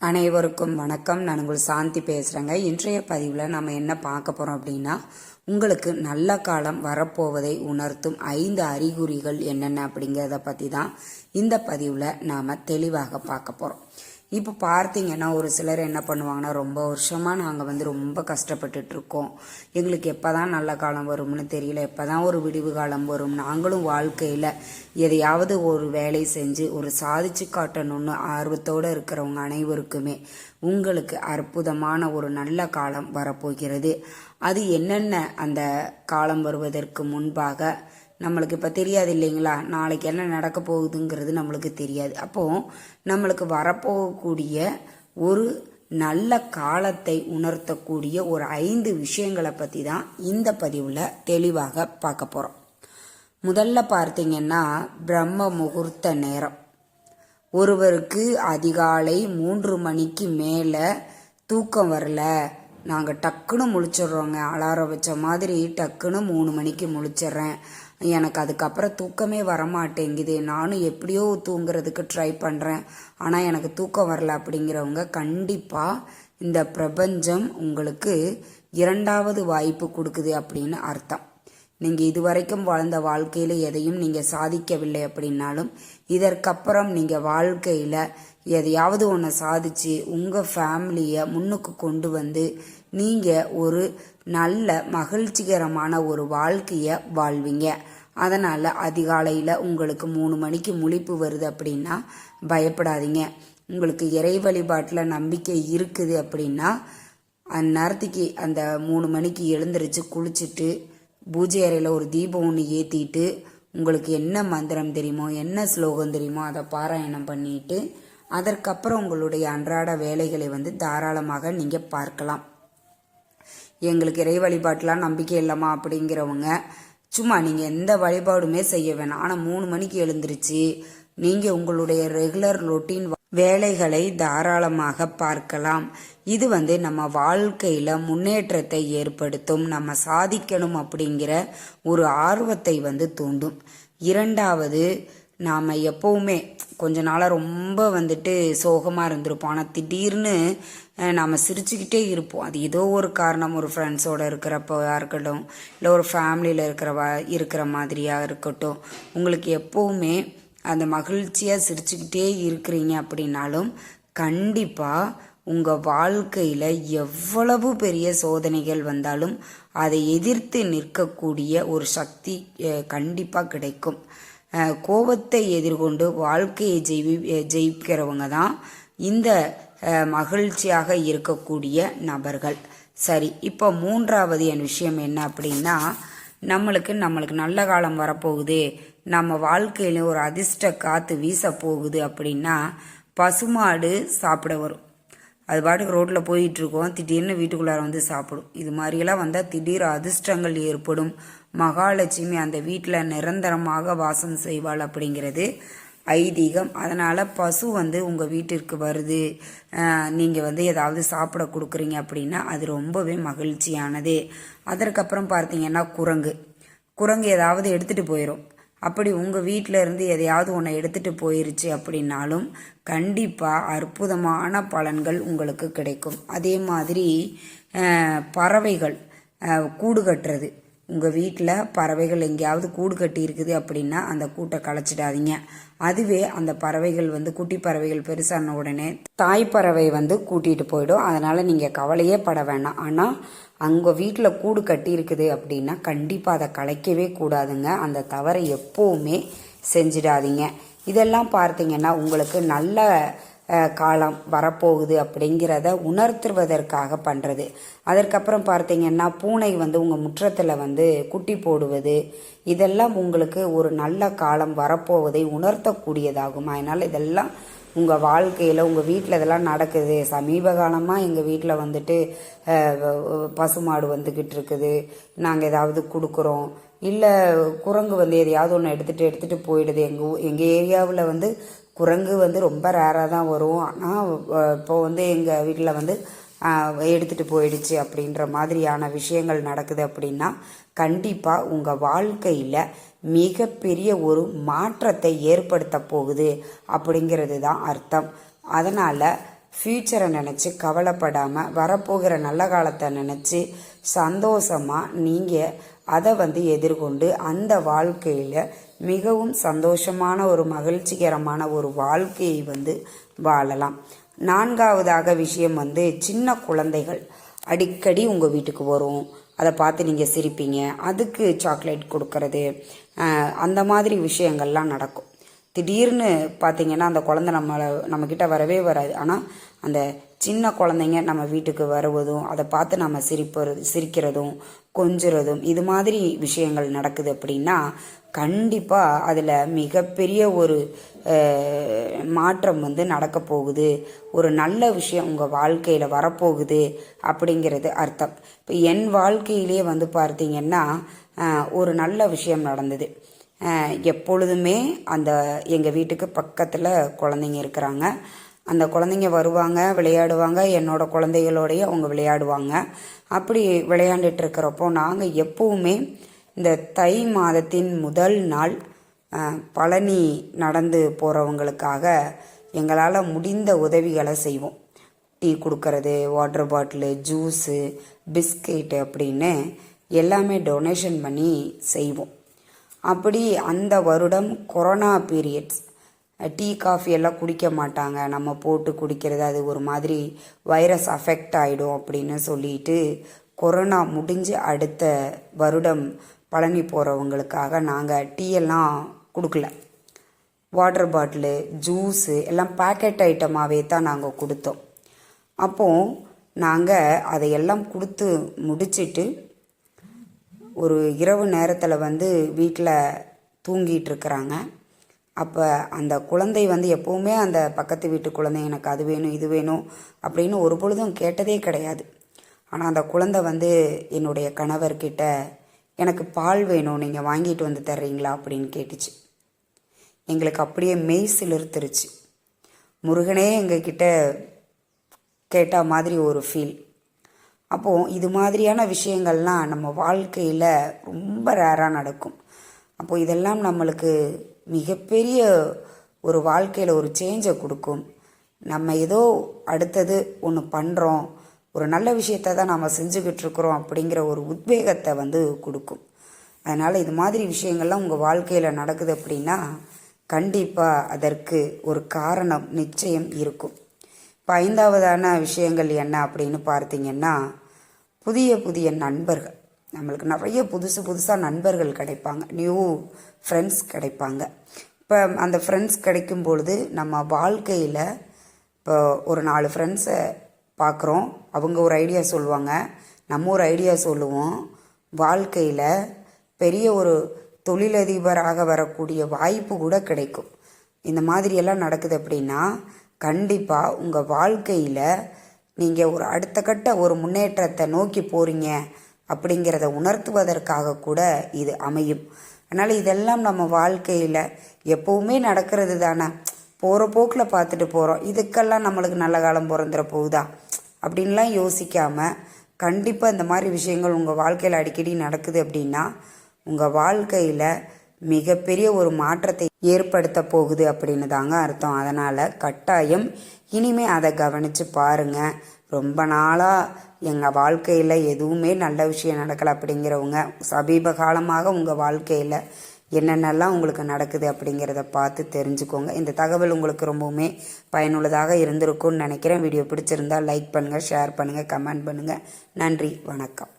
அனைவருக்கும் வணக்கம். நான் உங்கள் சாந்தி பேசுகிறேங்க இன்றைய பதிவில் நம்ம என்ன பார்க்க போகிறோம் அப்படின்னா உங்களுக்கு நல்ல காலம் வரப்போவதை உணர்த்தும் ஐந்து அறிகுறிகள் என்னென்ன அப்படிங்கிறத பற்றி தான் இந்த பதிவில் நாம் தெளிவாக பார்க்க போகிறோம் இப்போ பார்த்தீங்கன்னா ஒரு சிலர் என்ன பண்ணுவாங்கன்னா ரொம்ப வருஷமாக நாங்கள் வந்து ரொம்ப கஷ்டப்பட்டுட்டு இருக்கோம் எங்களுக்கு எப்போ தான் நல்ல காலம் வரும்னு தெரியல எப்போ தான் ஒரு விடிவு காலம் வரும். நாங்களும் வாழ்க்கையில் எதையாவது ஒரு வேலை செஞ்சு ஒரு சாதிச்சு காட்டணும்னு ஆர்வத்தோடு இருக்கிறவங்க அனைவருக்குமே உங்களுக்கு அற்புதமான ஒரு நல்ல காலம் வரப்போகிறது. அது என்னென்ன அந்த காலம் வருவதற்கு முன்பாக நம்மளுக்கு இப்போ தெரியாது இல்லைங்களா? நாளைக்கு என்ன நடக்க போகுதுங்கிறது நம்மளுக்கு தெரியாது. அப்போது நம்மளுக்கு வரப்போகக்கூடிய ஒரு நல்ல காலத்தை உணர்த்தக்கூடிய ஒரு ஐந்து விஷயங்களை பற்றி தான் இந்த பதிவில் தெளிவாக பார்க்க போகிறோம் முதல்ல பார்த்தீங்கன்னா பிரம்ம முகூர்த்த நேரம். ஒருவருக்கு அதிகாலை மூன்று மணிக்கு மேலே தூக்கம் வரல. நாங்கள் டக்குன்னு முழிச்சிடுறோங்க. அலாரம் வச்ச மாதிரி டக்குன்னு மூணு மணிக்கு முழிச்சிடுறேன். எனக்கு அதுக்கப்புறம் தூக்கமே வரமாட்டேங்குது. நானும் எப்படியோ தூங்குறதுக்கு ட்ரை பண்ணுறேன் ஆனால் எனக்கு தூக்கம் வரல அப்படிங்கிறவங்க கண்டிப்பாக இந்த பிரபஞ்சம் உங்களுக்கு இரண்டாவது வாய்ப்பு கொடுக்குது அப்படின்னு அர்த்தம். நீங்கள் இதுவரைக்கும் வாழ்ந்த வாழ்க்கையில் எதையும் நீங்கள் சாதிக்கவில்லை அப்படின்னாலும் இதற்கப்புறம் நீங்கள் வாழ்க்கையில் எதையாவது ஒன்று சாதிச்சு உங்கள் ஃபேமிலியை முன்னுக்கு கொண்டு வந்து நீங்கள் ஒரு நல்ல மகிழ்ச்சிகரமான ஒரு வாழ்க்கையை வாழ்வீங்க. அதனால் அதிகாலையில் உங்களுக்கு மூணு மணிக்கு முழிப்பு வருது அப்படின்னா பயப்படாதீங்க. உங்களுக்கு இறை வழிபாட்டில் நம்பிக்கை இருக்குது அப்படின்னா அந்நேரத்துக்கு அந்த மூணு மணிக்கு எழுந்திரிச்சு குளிச்சுட்டு பூஜை அறையில் ஒரு தீபம் ஒன்று ஏற்றிட்டு உங்களுக்கு என்ன மந்திரம் தெரியுமோ என்ன ஸ்லோகம் தெரியுமோ அதை பாராயணம் பண்ணிட்டு அதற்கப்புறம் உங்களுடைய அன்றாட வேலைகளை வந்து தாராளமாக நீங்கள் பார்க்கலாம். எங்களுக்கு இறை வழிபாட்டெலாம் நம்பிக்கை இல்லைம்மா அப்படிங்கிறவங்க சும்மா நீங்கள் எந்த வழிபாடுமே செய்ய வேணாம். ஆனால் மூணு மணிக்கு எழுந்திருச்சு நீங்கள் உங்களுடைய ரெகுலர் ரொட்டீன் வேலைகளை தாராளமாக பார்க்கலாம். இது வந்து நம்ம வாழ்க்கையில் முன்னேற்றத்தை ஏற்படுத்தும் நம்ம சாதிக்கணும் அப்படிங்கிற ஒரு ஆர்வத்தை வந்து தூண்டும். இரண்டாவது நாம் எப்போவுமே கொஞ்ச நாளாக ரொம்ப வந்துட்டு சோகமாக இருந்திருப்போம். ஆனால் திடீர்னு நாம் சிரிச்சுக்கிட்டே இருப்போம். அது ஏதோ ஒரு காரணம் ஒரு ஃப்ரெண்ட்ஸோடு இருக்கிறப்ப இருக்கட்டும் இல்லை ஒரு ஃபேமிலியில் இருக்கிறவா இருக்கிற மாதிரியாக இருக்கட்டும் உங்களுக்கு எப்போவுமே அந்த மகிழ்ச்சியாக சிரிச்சுக்கிட்டே இருக்கிறீங்க அப்படின்னாலும் கண்டிப்பாக உங்கள் வாழ்க்கையில் எவ்வளவு பெரிய சோதனைகள் வந்தாலும் அதை எதிர்த்து நிற்கக்கூடிய ஒரு சக்தி கண்டிப்பாக கிடைக்கும். கோபத்தை எதிர்கொண்டு வாழ்க்கையை ஜெயி ஜெயிக்கிறவங்க தான் இந்த மகிழ்ச்சியாக இருக்கக்கூடிய நபர்கள். சரி இப்போ மூன்றாவது என் விஷயம் என்ன அப்படின்னா நம்மளுக்கு நம்மளுக்கு நல்ல காலம் வரப்போகுது. நம்ம வாழ்க்கையில ஒரு அதிர்ஷ்ட காற்று வீச போகுது அப்படின்னா பசுமாடு சாப்பிட வரும். அது பாட்டுக்கு ரோட்டில் போயிட்டுருக்கோம் திடீர்னு வீட்டுக்குள்ளார வந்து சாப்பிடும். இது மாதிரியெல்லாம் வந்தால் திடீர் அதிர்ஷ்டங்கள் ஏற்படும். மகாலட்சுமி அந்த வீட்டில் நிரந்தரமாக வாசம் செய்வாள் அப்படிங்கிறது ஐதீகம். அதனால் பசு வந்து உங்கள் வீட்டிற்கு வருது. நீங்கள் வந்து ஏதாவது சாப்பிட கொடுக்குறீங்க அப்படின்னா அது ரொம்பவே மகிழ்ச்சியானது. அதற்கப்புறம் பார்த்தீங்கன்னா குரங்கு. குரங்கு ஏதாவது எடுத்துகிட்டு போயிடும் அப்படி உங்கள் வீட்டில் இருந்து எதையாவது ஒன்றை எடுத்துகிட்டு போயிருச்சு அப்படின்னாலும் கண்டிப்பாக அற்புதமான பலன்கள் உங்களுக்கு கிடைக்கும். அதே மாதிரி பறவைகள் கூடு கட்டுறது. உங்கள் வீட்டில் பறவைகள் எங்கேயாவது கூடு கட்டி இருக்குது அப்படின்னா அந்த கூட்டை களைச்சிடாதீங்க அதுவே அந்த பறவைகள் வந்து குட்டி பறவைகள் பெருசான உடனே தாய் பறவை வந்து கூட்டிகிட்டு போயிடும். அதனால் நீங்கள் கவலையே பட வேண்டாம் ஆனால் அங்கே வீட்டில் கூடு கட்டி இருக்குது அப்படின்னா கண்டிப்பாக அதை கலைக்கவே கூடாதுங்க. அந்த தவறை எப்போவுமே செஞ்சிடாதீங்க. இதெல்லாம் பார்த்தீங்கன்னா உங்களுக்கு நல்ல காலம் வரப்போகுது அப்படிங்கிறத உணர்த்துவதற்காக பண்ணுறது அதற்கப்புறம் பார்த்தீங்கன்னா பூனை வந்து உங்கள் முற்றத்தில் வந்து குட்டி போடுவது இதெல்லாம் உங்களுக்கு ஒரு நல்ல காலம் வரப்போவதை உணர்த்தக்கூடியதாகும்? அதனால் இதெல்லாம் உங்கள் வாழ்க்கையில் உங்கள் வீட்டில் இதெல்லாம் நடக்குது. சமீப காலமாக எங்கள் வீட்டில் வந்துட்டு பசுமாடு வந்துக்கிட்டு இருக்குது. நாங்கள் ஏதாவது கொடுக்குறோம். இல்லை குரங்கு வந்து எதையாவது ஒன்று எடுத்துகிட்டு எடுத்துகிட்டு போயிடுது. எங்கள் எங்கள் ஏரியாவில் வந்து குரங்கு வந்து ரொம்ப ரேராக தான் வரும். ஆனால் இப்போ வந்து எங்கள் வீட்டில் வந்து எடுத்துகிட்டு போயிடுச்சு அப்படின்ற மாதிரியான விஷயங்கள் நடக்குது அப்படின்னா கண்டிப்பாக உங்கள் வாழ்க்கையில் மிகப்பெரிய ஒரு மாற்றத்தை ஏற்படுத்த போகுது அப்படிங்கிறது தான் அர்த்தம். அதனால் ஃப்யூச்சரை நினச்சி கவலைப்படாமல் வரப்போகிற நல்ல காலத்தை நினச்சி சந்தோஷமாக நீங்கள் அதை வந்து எதிர்கொண்டு அந்த வாழ்க்கையில் மிகவும் சந்தோஷமான ஒரு மகிழ்ச்சிகரமான ஒரு வாழ்க்கையை வந்து வாழலாம். நான்காவதாக விஷயம் வந்து சின்ன குழந்தைகள் அடிக்கடி உங்கள் வீட்டுக்கு வரும். அதை பார்த்து நீங்கள் சிரிப்பீங்க. அதுக்கு சாக்லேட் கொடுக்கறது அந்த மாதிரி விஷயங்கள்லாம் நடக்கும். திடீர்னு பார்த்தீங்கன்னா அந்த குழந்தை நம்மளை நம்மக்கிட்ட வரவே வராது. ஆனால் அந்த சின்ன குழந்தைங்க நம்ம வீட்டுக்கு வருவதும் அதை பார்த்து நம்ம சிரிப்பது சிரிக்கிறதும் கொஞ்சுறதும் இது மாதிரி விஷயங்கள் நடக்குது அப்படின்னா கண்டிப்பாக அதில் மிகப்பெரிய ஒரு மாற்றம் வந்து நடக்க போகுது. ஒரு நல்ல விஷயம் உங்கள் வாழ்க்கையில் வரப்போகுது அப்படிங்கிறது அர்த்தம். இப்போ என் வாழ்க்கையிலே வந்து பார்த்தீங்கன்னா ஒரு நல்ல விஷயம் நடந்தது. எப்பொழுதுமே அந்த எங்கள் வீட்டுக்கு பக்கத்தில் குழந்தைங்க இருக்கிறாங்க. அந்த குழந்தைங்க வருவாங்க விளையாடுவாங்க என்னோடய குழந்தைகளோடையே அவங்க விளையாடுவாங்க. அப்படி விளையாண்டுட்டு இருக்கிறப்போ நாங்கள் எப்போவுமே இந்த தை மாதத்தின் முதல் நாள் பழனி நடந்து போகிறவங்களுக்காக எங்களால் முடிந்த உதவிகளை செய்வோம். டீ கொடுக்கறது வாட்டர் பாட்டிலு ஜூஸு பிஸ்கெட்டு அப்படின்னு எல்லாமே டொனேஷன் பண்ணி செய்வோம். அப்படி அந்த வருடம் கொரோனா பீரியட்ஸ் டீ காஃபி எல்லாம் குடிக்க மாட்டாங்க. நம்ம போட்டு குடிக்கிறது அது ஒரு மாதிரி வைரஸ் அஃபெக்ட் ஆகிடும் அப்படின்னு சொல்லிட்டு கொரோனா முடிஞ்சு அடுத்த வருடம் பழனி போகிறவங்களுக்காக நாங்கள் டீயெல்லாம் கொடுக்கல. வாட்டர் பாட்டிலு ஜூஸு எல்லாம் பேக்கெட் ஐட்டமாகவே தான் நாங்கள் கொடுத்தோம். அப்போது நாங்கள் அதையெல்லாம் கொடுத்து முடிச்சிட்டு ஒரு இரவு நேரத்தில் வந்து வீட்டில் தூங்கிட்டு இருக்கிறாங்க. அப்போ அந்த குழந்தை வந்து எப்போவுமே அந்த பக்கத்து வீட்டு குழந்தை எனக்கு அது வேணும் இது வேணும் அப்படின்னு ஒரு பொழுதும் கேட்டதே கிடையாது. ஆனால் அந்த குழந்தை வந்து என்னுடைய கணவர்கிட்ட எனக்கு பால் வேணும் நீங்கள் வாங்கிட்டு வந்து தர்றீங்களா? அப்படின்னு கேட்டுச்சு. எங்களுக்கு அப்படியே மெய் சிலிர்த்துருச்சு. முருகனே எங்ககிட்ட கேட்ட மாதிரி ஒரு ஃபீல் அப்போது இது மாதிரியான விஷயங்கள்லாம் நம்ம வாழ்க்கையில் ரொம்ப ரேராக நடக்கும். அப்போது இதெல்லாம் நம்மளுக்கு மிகப்பெரிய ஒரு வாழ்க்கையில் ஒரு சேஞ்சை கொடுக்கும். நம்ம ஏதோ அடுத்தது ஒன்று பண்ணுறோம் ஒரு நல்ல விஷயத்தை தான் நம்ம செஞ்சுக்கிட்டு இருக்கிறோம் அப்படிங்கிற ஒரு உத்வேகத்தை வந்து கொடுக்கும். அதனால் இது மாதிரி விஷயங்கள்லாம் உங்கள் வாழ்க்கையில் நடக்குது அப்படின்னா கண்டிப்பாக அதற்கு ஒரு காரணம் நிச்சயம் இருக்கும். இப்போ ஐந்தாவதான விஷயங்கள் என்ன அப்படின்னு பார்த்தீங்கன்னா புதிய புதிய நண்பர்கள். நம்மளுக்கு நிறைய புதுசு புதுசாக நண்பர்கள் கிடைப்பாங்க. நியூ ஃப்ரெண்ட்ஸ் கிடைப்பாங்க. இப்போ அந்த ஃப்ரெண்ட்ஸ் கிடைக்கும் பொழுது நம்ம வாழ்க்கையில் இப்போ ஒரு நாலு ஃப்ரெண்ட்ஸை பார்க்குறோம் அவங்க ஒரு ஐடியா சொல்லுவாங்க. நம்ம ஒரு ஐடியா சொல்லுவோம். வாழ்க்கையில் பெரிய ஒரு தொழிலதிபராக வரக்கூடிய வாய்ப்பு கூட கிடைக்கும். இந்த மாதிரியெல்லாம் நடக்குது அப்படின்னா கண்டிப்பாக உங்கள் வாழ்க்கையில் நீங்கள் ஒரு அடுத்த கட்ட ஒரு முன்னேற்றத்தை நோக்கி போகிறீங்க அப்படிங்கிறத உணர்த்துவதற்காக கூட இது அமையும். அதனால் இதெல்லாம் நம்ம வாழ்க்கையில் எப்போவுமே நடக்கிறது தானே. போகிற போக்கில் பார்த்துட்டு போகிறோம் இதுக்கெல்லாம் நம்மளுக்கு நல்ல காலம் பிறந்துட போகுதா? அப்படின்லாம் யோசிக்காமல் கண்டிப்பாக இந்த மாதிரி விஷயங்கள் உங்கள் வாழ்க்கையில் அடிக்கடி நடக்குது அப்படின்னா உங்கள் வாழ்க்கையில் மிகப்பெரிய ஒரு மாற்றத்தை ஏற்படுத்த போகுது அப்படின்னு தாங்க அர்த்தம். அதனால் கட்டாயம் இனிமே அதை கவனித்து பாருங்க. ரொம்ப நாளாக எங்கள் வாழ்க்கையில் எதுவுமே நல்ல விஷயம் நடக்கலை அப்படிங்கிறவங்க சமீப காலமாக உங்கள் வாழ்க்கையில் என்னென்னலாம் உங்களுக்கு நடக்குது அப்படிங்கிறத பார்த்து தெரிஞ்சுக்கோங்க. இந்த தகவல் உங்களுக்கு ரொம்பவுமே பயனுள்ளதாக இருந்திருக்கும்னு நினைக்கிறேன். வீடியோ பிடிச்சிருந்தா லைக் பண்ணுங்கள் ஷேர் பண்ணுங்கள் கமெண்ட் பண்ணுங்கள் நன்றி வணக்கம்.